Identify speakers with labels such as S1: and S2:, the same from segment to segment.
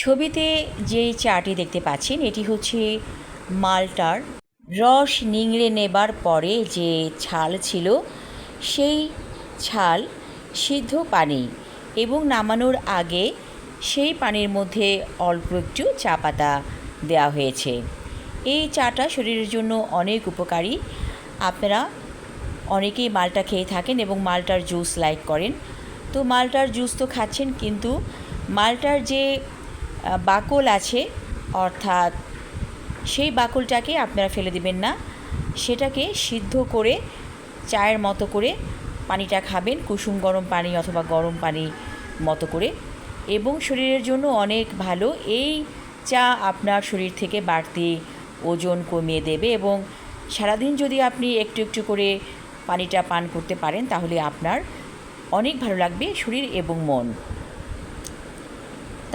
S1: ছবিতে যেই চাটি দেখতে পাচ্ছেন, এটি হচ্ছে মালটার। রস নিংড়ে নেবার পরে যে ছাল ছিল, সেই ছাল সিদ্ধ পানি এবং নামানোর আগে সেই পানির মধ্যে অল্প একটু চা পাতা দেওয়া হয়েছে। এই চাটা শরীরের জন্য অনেক উপকারী। আপনারা অনেকেই মালটা খেয়ে থাকেন এবং মালটার জুস লাইক করেন। তো মালটার জুস তো খাচ্ছেন, কিন্তু মালটার যে বাকল আছে, অর্থাৎ সেই বাকলটাকে আপনারা ফেলে দিবেন না। সেটাকে সিদ্ধ করে চায়ের মতো করে পানিটা খাবেন, কুসুম গরম পানি অথবা গরম পানি মতো করে। এবং শরীরের জন্য অনেক ভালো, এই চা আপনার শরীর থেকে বাড়তি ওজন কমিয়ে দেবে এবং সারাদিন যদি আপনি একটু একটু করে পানিটা পান করতে পারেন, তাহলে আপনার অনেক ভালো লাগবে শরীর এবং মন।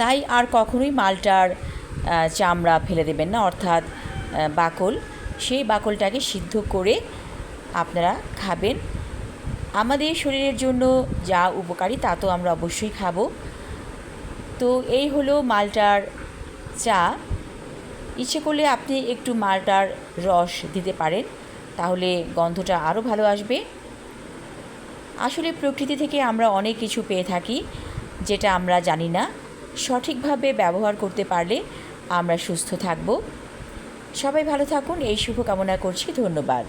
S1: তাই আর কখনোই মালটার চামড়া ফেলে দেবেন না। অর্থাৎ বাকল, সেই বাকলটাকে সিদ্ধ করে আপনারা খাবেন। আমাদের শরীরের জন্য যা উপকারী তা তো আমরা অবশ্যই খাব। তো এই হলো মালটার চা। ইচ্ছে করলে আপনি একটু মালটার রস দিতে পারেন, তাহলে গন্ধটা আরও ভালো আসবে। আসলে প্রকৃতি থেকে আমরা অনেক কিছু পেয়ে থাকি, যেটা আমরা জানি না। সঠিকভাবে ব্যবহার করতে পারলে আমরা সুস্থ থাকব। সবাই ভালো থাকুন এই শুভকামনা করছি ধন্যবাদ।